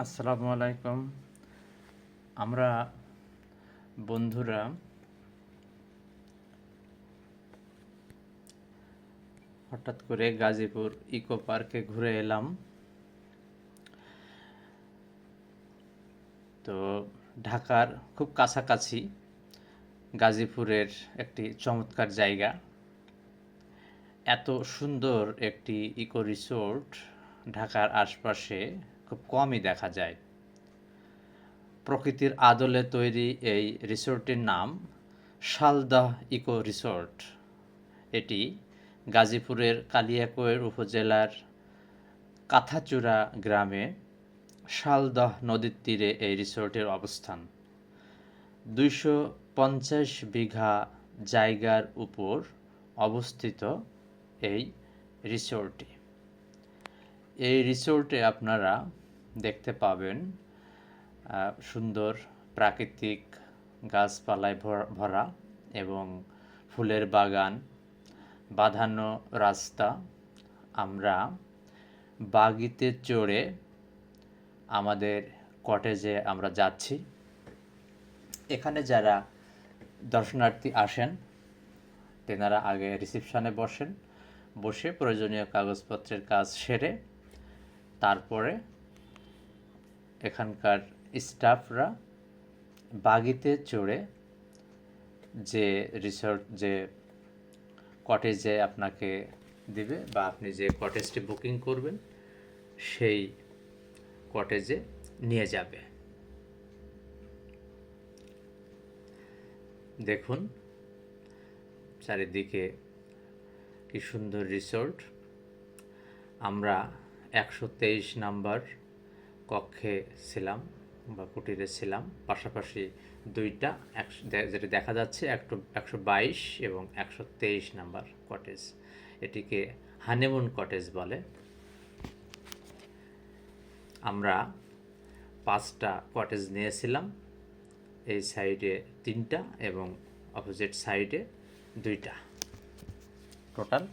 আসসালামু আলাইকুম। আমরা বন্ধুরা হঠাৎ করে গাজীপুর ইকো পার্কে ঘুরে এলাম। তো ঢাকার খুব কাছাকাছি গাজীপুরের একটি চমৎকার জায়গা। এত সুন্দর একটি ইকো রিসোর্ট ঢাকার আশপাশে। খুব কমই দেখা যায়। প্রকৃতির আদলে তৈরি এই রিসোর্টটির নাম শালদাহ ইকো রিসোর্ট। এটি গাজীপুরের কালিয়াকৈর উপজেলার কাথাচূড়া গ্রামে শালদহ নদীর তীরে এই রিসোর্টের অবস্থান। দুইশো পঞ্চাশ বিঘা জায়গার উপর অবস্থিত এই রিসোর্টটি। এই রিসোর্টে আপনারা দেখতে পাবেন সুন্দর প্রাকৃতিক গাছপালায় ভর- এবং ফুলের বাগান, বাঁধানো রাস্তা। আমরা বাগিতে চড়ে আমাদের কটেজে আমরা যাচ্ছি। এখানে যারা দর্শনার্থী আসেন, তেনারা আগে রিসিপশনে বসেন, বসে প্রয়োজনীয় কাগজপত্রের কাজ সেরে তারপরে এখানকার স্টাফরা বাগিতে চড়ে যে রিসোর্ট, যে কটেজে আপনাকে দিবে বা আপনি যে কটেজটি বুকিং করবেন, সেই কটেজে নিয়ে যাবে। দেখুন, চারিদিকে কি সুন্দর রিসোর্ট। আমরা একশো তেইশ নাম্বার কক্ষে ছিলাম বা কুটিরে ছিলাম। পাশাপাশি দুইটা একশো যেটা দেখা যাচ্ছে একটু একশো বাইশ এবং একশো তেইশ নাম্বার কটেজ এটিকে হানিমুন কটেজ বলে। আমরা পাঁচটা কটেজ নিয়েছিলাম। এই সাইডে তিনটা এবং অপোজিট সাইডে দুইটা। টোটাল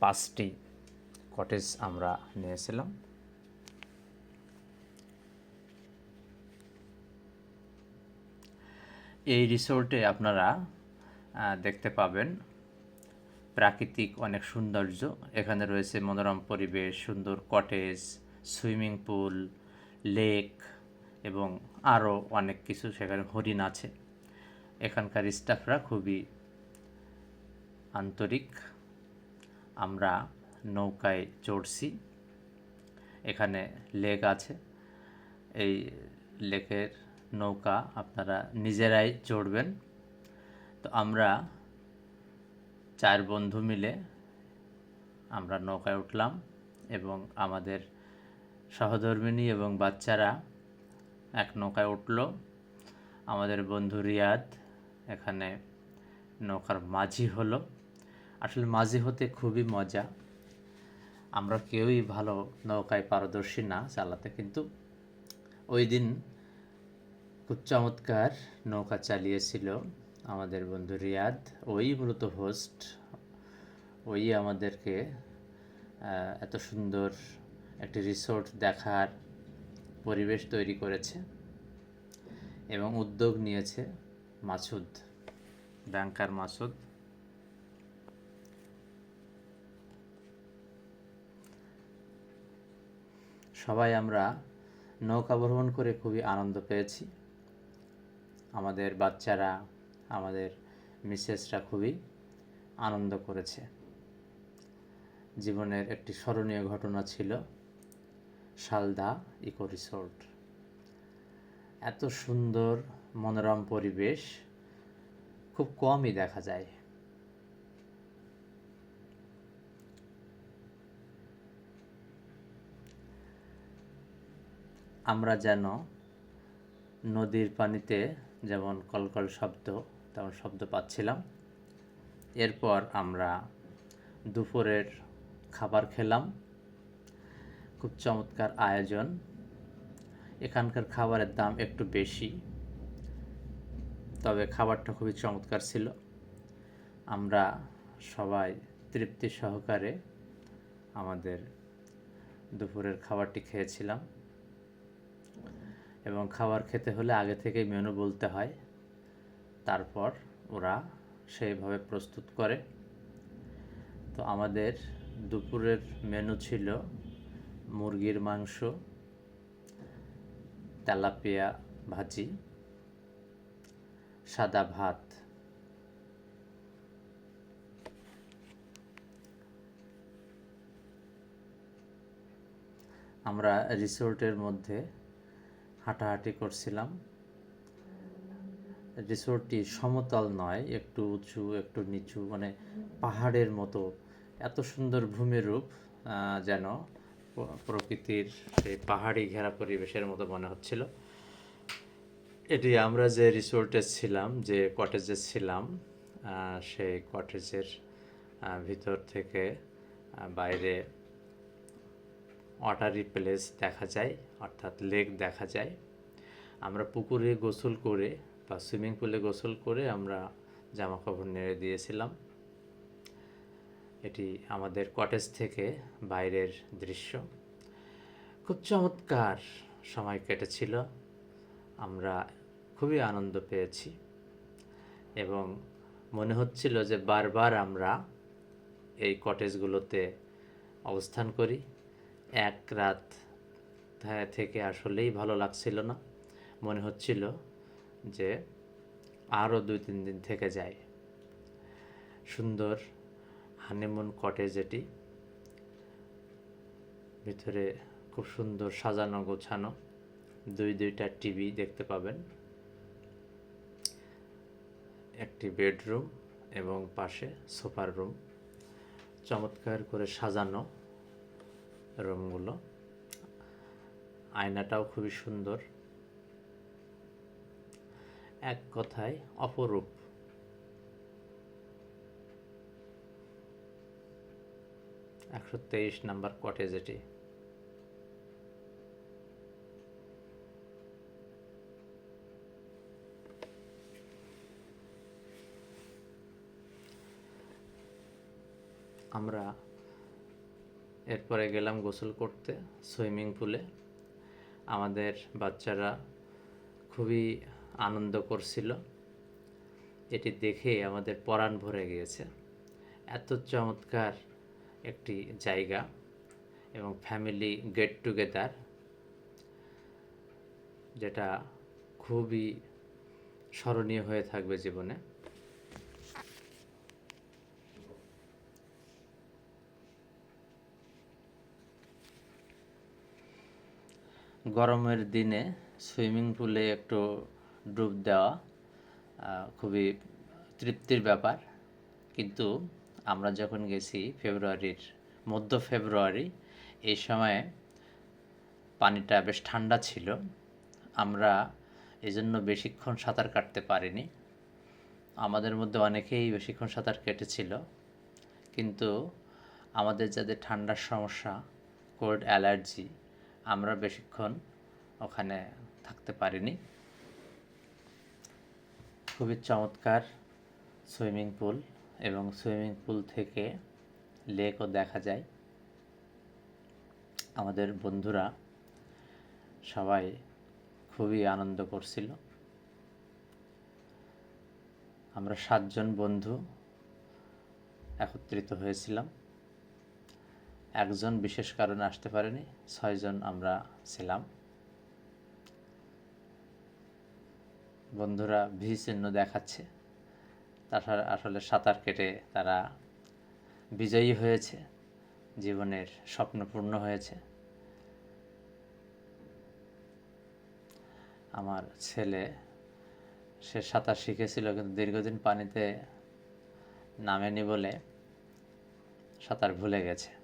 পাঁচটি কটেজ আমরা নিয়েছিলাম। এই রিসোর্টে আপনারা দেখতে পাবেন প্রাকৃতিক অনেক সৌন্দর্য। এখানে রয়েছে মনোরম পরিবেশ, সুন্দর কটেজ সুইমিং পুল লেক এবং আরও অনেক কিছু সেখানে হরিণ আছে। এখানকার স্টাফরা খুবই আন্তরিক। আমরা নৌকায় চড়ছি। এখানে লেক আছে। এই লেকের নৌকা আপনারা নিজেরাই চড়বেন তো আমরা চার বন্ধু মিলে আমরা নৌকায় উঠলাম এবং আমাদের সহধর্মিণী এবং বাচ্চারা এক নৌকায় উঠল। আমাদের বন্ধু রিয়াদ এখানে নৌকার মাঝি হলো। আসলে মাঝি হতে খুবই মজা। আমরা কেউই ভালো নৌকায় পারদর্শী না চালাতে, কিন্তু ওই দিন খুব চমৎকার নৌকা চালিয়েছিল আমাদের বন্ধু রিয়াদ। ওই মূলত হোস্ট ওই আমাদেরকে এত সুন্দর একটি রিসোর্ট দেখার পরিবেশ তৈরি করেছে এবং উদ্যোগ নিয়েছে মাসুদ, ব্যাংকার মাসুদ। সবাই আমরা নৌকা ভ্রমণ করে খুবই আনন্দ পেয়েছি। আমাদের বাচ্চারা, আমাদের মিসেসরা খুবই আনন্দ করেছে। জীবনের একটি স্মরণীয় ঘটনা ছিল শালদা ইকো রিসোর্ট। এত সুন্দর, মনোরম পরিবেশ খুব কমই দেখা যায়। আমরা যেন নদীর পানিতে যেমন কলকল শব্দ, তেমন শব্দ পাচ্ছিলাম। এরপর আমরা দুপুরের খাবার খেলাম। খুব চমৎকার আয়োজন। এখানকার খাবারের দাম একটু বেশি, তবে খাবারটা খুবই চমৎকার ছিল। আমরা সবাই তৃপ্তি সহকারে আমাদের দুপুরের খাবারটি খেয়েছিলাম। এবং খাবার খেতে হলে আগে থেকেই মেনু বলতে হয়। তারপর ওরা সেইভাবে প্রস্তুত করে। তো আমাদের দুপুরের মেনু ছিল মুরগির মাংস, তেলাপিয়া ভাজি, সাদা ভাত। আমরা রিসোর্টের মধ্যে হাঁটাহাঁটি করছিলাম। রিসোর্টটি সমতল নয়, একটু উঁচু, একটু নিচু মানে পাহাড়ের মতো। এত সুন্দর ভূমিরূপ যেন প্রকৃতির সেই পাহাড়ি ঘেরা পরিবেশের মতো মনে হচ্ছিল। এটি আমরা যে রিসোর্টে ছিলাম, যে কটেজে ছিলাম সেই কটেজের ভিতর থেকে বাইরে ওয়াটারি প্লেস দেখা যায়, অর্থাৎ লেক দেখা যায়। আমরা পুকুরে গোসল করে বা সুইমিং পুলে গোসল করে আমরা জামা কাপড় নেড়ে দিয়েছিলাম। এটি আমাদের কটেজ থেকে বাইরের দৃশ্য। খুব চমৎকার সময় কেটেছিল। আমরা খুবই আনন্দ পেয়েছি এবং মনে হচ্ছিল যে বারবার আমরা এই কটেজগুলোতে অবস্থান করি। এক রাত থেকে আসলেই ভালো লাগছিল না। মনে হচ্ছিল যে আরও দুই, তিন দিন থেকে যায়। সুন্দর হানিমুন কটেজ এটি। ভিতরে খুব সুন্দর সাজানো গোছানো। দুই, দুইটা টিভি দেখতে পাবেন। একটি বেডরুম এবং পাশে সোফার রুম। চমৎকার করে সাজানো। রুমগুলো। আয়নাটাও খুবই সুন্দর। এক কথায় অপরূপ। একশো তেইশ নাম্বার কটেজ এটি। আমরা এরপরে গেলাম গোসল করতে, সুইমিং পুলে। আমাদের বাচ্চারা খুবই আনন্দ করছিল। এটি দেখে আমাদের পরাণ ভরে গিয়েছে। এত চমৎকার একটি জায়গা এবং ফ্যামিলি গেট টুগেদার যেটা খুবই স্মরণীয় হয়ে থাকবে জীবনে। গরমের দিনে সুইমিং পুলে একটু ডুব দেওয়া খুবই তৃপ্তির ব্যাপার। কিন্তু আমরা যখন গেছি ফেব্রুয়ারির, মধ্য ফেব্রুয়ারি, এই সময়ে পানিটা বেশ ঠান্ডা ছিল। আমরা এই জন্য বেশিক্ষণ সাঁতার কাটতে পারিনি। আমাদের মধ্যে অনেকেই বেশিক্ষণ সাঁতার কেটেছিল। কিন্তু আমাদের যাদের ঠান্ডার সমস্যা, কোল্ড অ্যালার্জি আমরা বেশিক্ষণ ওখানে থাকতে পারিনি। খুবই চমৎকার সুইমিং পুল এবং সুইমিং পুল থেকে লেকও দেখা যায়। আমাদের বন্ধুরা সবাই খুবই আনন্দ করছিল। আমরা সাতজন বন্ধু একত্রিত হয়েছিলাম। একজন বিশেষ কারণে আসতে পারেনি, ছয়জন আমরা ছিলাম। বন্ধুরা ভি চিহ্ন দেখাচ্ছে, তাছাড়া আসলে সাঁতার কেটে তারা বিজয়ী হয়েছে, জীবনের স্বপ্ন পূর্ণ হয়েছে। আমার ছেলে, সে সাঁতার শিখেছিল কিন্তু দীর্ঘদিন পানিতে নামেনি বলে সাঁতার ভুলে গেছে।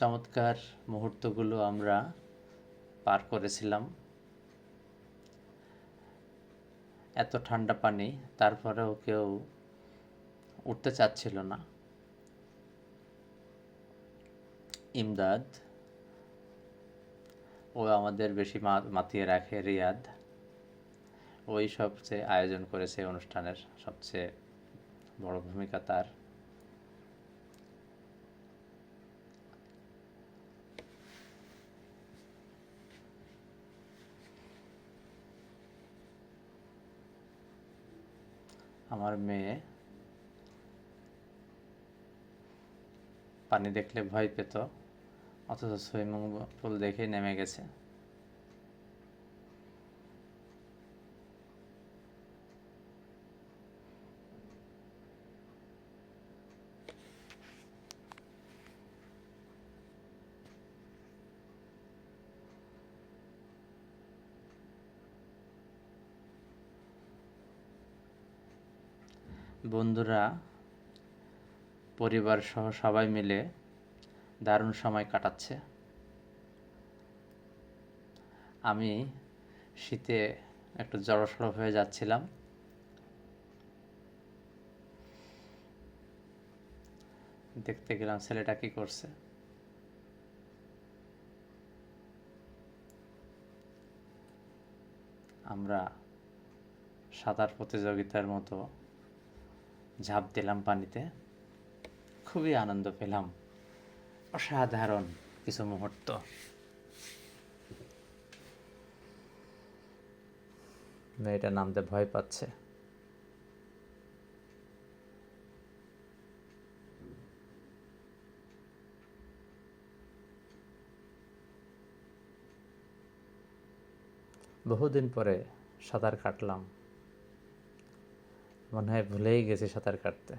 চমৎকার মুহূর্তগুলো আমরা পার করেছিলাম। এত ঠান্ডা পানি, তারপরেও কেউ উঠতে চাচ্ছিল না। ইমদাদ ও আমাদের বেশি মাতিয়ে রাখে রিয়াদ। ওই সবচেয়ে আয়োজন করেছে অনুষ্ঠানের সবচেয়ে বড় ভূমিকা তার। আমার মেয়ে পানি দেখলে ভয় পেত অথচ সুইমিং পুল দেখেই নেমে গেছে। বন্ধুরা পরিবার সহ সবাই মিলে দারুণ সময় কাটাচ্ছে। আমি শীতে একটু জড়সড় হয়ে যাচ্ছিলাম। দেখতে গেলাম ছেলেটা কি করছে। আমরা সাঁতার প্রতিযোগিতার মতো ঝাঁপ দিলাম পানিতে। খুবই আনন্দ পেলাম। অসাধারণ কিছু মুহূর্ত। মেয়েটা নামতে ভয় পাচ্ছে। বহুদিন পরে সাঁতার কাটলাম। মনে হয় ভুলেই গেছি সাঁতার কাটতে।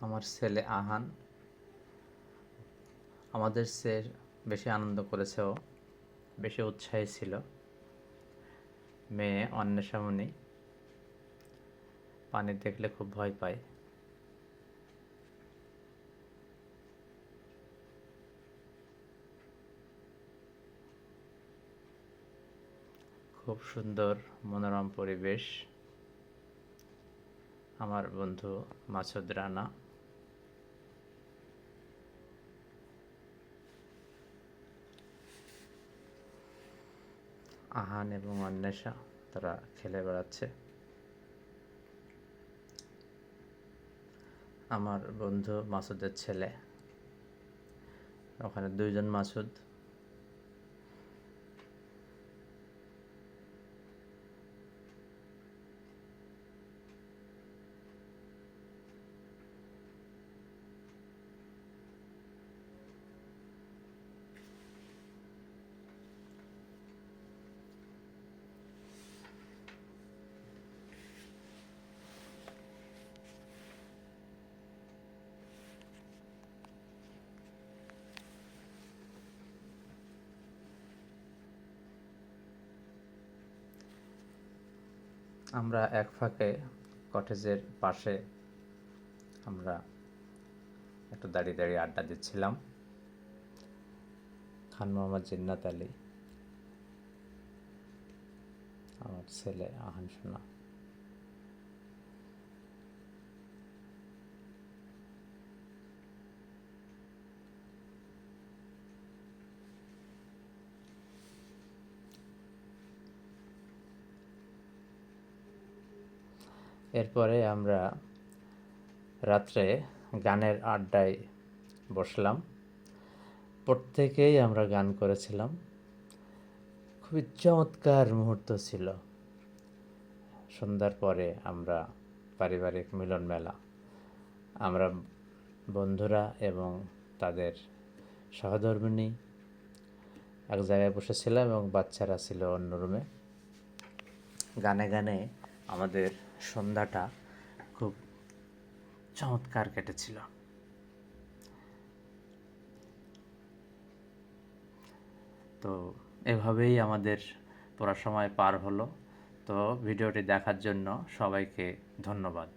আমার ছেলে আহান। আমাদের সে বেশি আনন্দ করেছে ও। বেশি উৎসাহী ছিল। মেয়ে অন্বেষামণি। পানি দেখলে খুব ভয় পায়। খুব সুন্দর মনোরম পরিবেশ। আমার বন্ধু মাসুদ রানা। আহান এবং অন্বেষা তারা খেলে বেড়াচ্ছে। আমার বন্ধু মাসুদের ছেলে ওখানে দুইজন মাসুদ। আমরা এক ফাঁকে কটেজের পাশে আমরা একটু দাঁড়িয়ে দাঁড়িয়ে আড্ডা দিচ্ছিলাম। খান মোহাম্মদ জিন্নাত আলী, আমার ছেলে আহান সোনা। এরপরে আমরা রাত্রে গানের আড্ডায় বসলাম। প্রত্যেকেই আমরা গান করেছিলাম। খুবই চমৎকার মুহূর্ত ছিল। সন্ধ্যার পরে আমরা পারিবারিক মিলন মেলা। আমরা বন্ধুরা এবং তাদের সহধর্মিণী এক জায়গায় বসেছিলাম এবং বাচ্চারা ছিল অন্য রুমে। গানে গানে আমাদের সন্ধ্যাটা খুব চমৎকার কেটেছিল। তো এভাবেই আমাদের পড়ার সময় পার হলো। তো ভিডিওটি দেখার জন্য সবাইকে ধন্যবাদ।